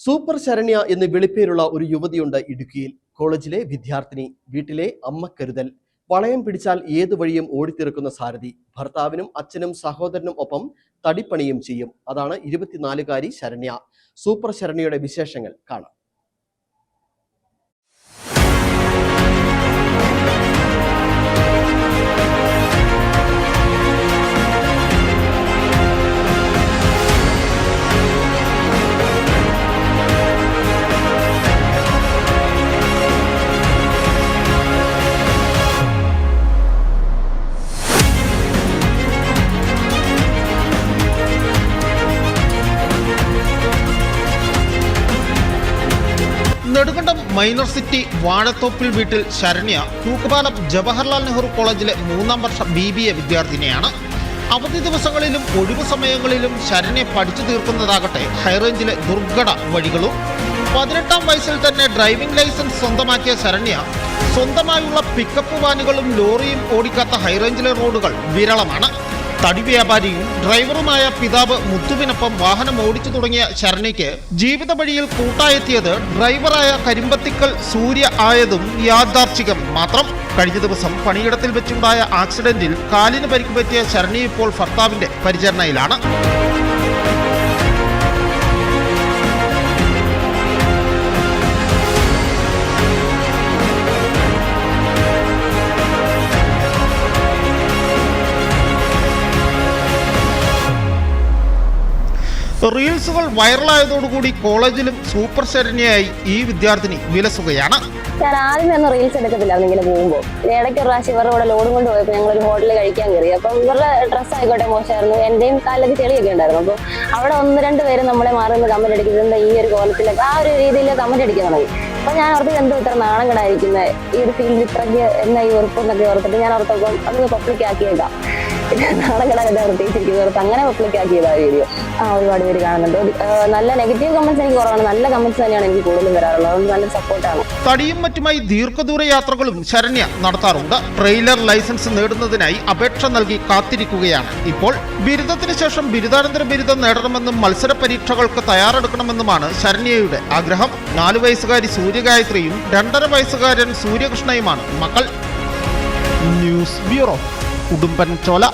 Super Saranya എന്ന് വിളിപ്പേരുള്ള ഒരു യുവതിയുണ്ട് ഇടുക്കിയിൽ. കോളേജിലെ വിദ്യാർത്ഥിനി വീട്ടിലെ അമ്മ കരുതൽ. വളയം പിടിച്ചാൽ ഏതു വഴിയും ഓടിത്തിറക്കുന്ന സാരഥി. ഭർത്താവിനും അച്ഛനും സഹോദരനും ഒപ്പം തടിപ്പണിയും ചെയ്യും. അതാണ് ഇരുപത്തിനാലുകാരി ശരണ്യ. സൂപ്പർ ശരണ്യയുടെ വിശേഷങ്ങൾ കാണാം. മൈനർ സിറ്റി വാഴത്തോപ്പിൽ വീട്ടിൽ ശരണ്യ തൂക്കുപാലം ജവഹർലാൽ നെഹ്റു കോളേജിലെ മൂന്നാം വർഷ ബി ബി എ വിദ്യാർത്ഥിനിയാണ്. അവധി ദിവസങ്ങളിലും ഒഴിവു സമയങ്ങളിലും ശരണ്യ പഠിച്ചു തീർക്കുന്നതാകട്ടെ ഹൈറേഞ്ചിലെ ദുർഘട വഴികളും. പതിനെട്ടാം വയസ്സിൽ തന്നെ ഡ്രൈവിംഗ് ലൈസൻസ് സ്വന്തമാക്കിയ ശരണ്യ സ്വന്തമായുള്ള പിക്കപ്പ് വാനുകളും ലോറിയും ഓടിക്കാത്ത ഹൈറേഞ്ചിലെ റോഡുകൾ വിരളമാണ്. തടി വ്യാപാരിയും ഡ്രൈവറുമായ പിതാവ് മുത്തുവിനൊപ്പം വാഹനം ഓടിച്ചു തുടങ്ങിയ ശരണയ്ക്ക് ജീവിത വഴിയിൽ കൂട്ടായെത്തിയത് ഡ്രൈവറായ കരിമ്പത്തിക്കൽ സൂര്യ ആയതും യാഥാർത്ഥികം മാത്രം കഴിഞ്ഞ ദിവസം പണിയിടത്തിൽ വെച്ചുണ്ടായ ആക്സിഡന്റിൽ കാലിന് പരിക്കുപറ്റിയ ശരണി ഇപ്പോൾ ഭർത്താവിന്റെ പരിചരണയിലാണ്. റീൽസുകൾ വൈറലായതോടുകൂടി കോളേജിലും സൂപ്പർ ശരണ്യയായി ഈ വിദ്യാർത്ഥിനി വിലസുകയാണ്. ഞാൻ ആദ്യമേ ഒന്നും റീൽസ് എടുക്കത്തില്ലായിരുന്നു ഇങ്ങനെ പോകുമ്പോൾ ഇടയ്ക്ക് ഒരു പ്രാവശ്യം ഇവരുടെ കൂടെ ലോഡും കൊണ്ട് പോയപ്പോൾ ഞങ്ങൾ ഒരു ഹോട്ടലിൽ കഴിക്കാൻ കയറി. അപ്പം ഇവരുടെ ഡ്രസ്സ് ആയിക്കോട്ടെ മോശമായിരുന്നു. എന്റെയും കാലിലൊക്കെ ചെളിയൊക്കെ ഉണ്ടായിരുന്നു. അപ്പോൾ അവിടെ ഒന്ന് രണ്ട് പേര് നമ്മളെ മാറി നിന്ന് കമന്റ് അടിക്കുന്നത് ഈ ഒരു കോലത്തിലൊക്കെ ആ ഒരു രീതിയിൽ കമന്റ് അടിക്കാൻ തുടങ്ങി. അപ്പൊ ഞാൻ ഓർത്ത് എന്തോ ഇത്ര നാണം കടായിരിക്കുന്നത് ഈ ഒരു ഫീൽഡ് ഇത്രയ്ക്ക് എന്നാ ഈ ഉറപ്പെന്നൊക്കെ ഓർത്തിട്ട് ഞാൻ ഓർത്തപ്പോൾ അത് പബ്ലിക് ആക്കിയേക്കാം. പ്രത്യേകിച്ചിരിക്കുന്നത് ഓർത്ത് അങ്ങനെ പബ്ലിക് ആക്കിയത് ആ വീഡിയോ ആ ഒരുപാട് പേര് കാണുന്നുണ്ട്. നല്ല നെഗറ്റീവ് കമന്റ്സ് എനിക്ക് കുറവാണ്. നല്ല കമന്റ്സ് തന്നെയാണ് എനിക്ക് കൂടുതലും വരാറുള്ളത്. അതുകൊണ്ട് നല്ല സപ്പോർട്ടാണ് തടിയും മറ്റുമായി ദീർഘദൂര യാത്രകളും ശരണ്യ നടത്താറുണ്ട്. ട്രെയിലർ ലൈസൻസ് നേടുന്നതിനായി അപേക്ഷ നൽകി കാത്തിരിക്കുകയാണ്. ഇപ്പോൾ ബിരുദത്തിന് ശേഷം ബിരുദാനന്തര ബിരുദം നേടണമെന്നും മത്സര പരീക്ഷകൾക്ക് തയ്യാറെടുക്കണമെന്നുമാണ് ശരണ്യയുടെ ആഗ്രഹം. നാലു വയസ്സുകാരി സൂര്യഗായത്രിയും രണ്ടര വയസ്സുകാരൻ സൂര്യകൃഷ്ണയുമാണ് മക്കൾ. News bureau. ഉടുമ്പൻ ചോല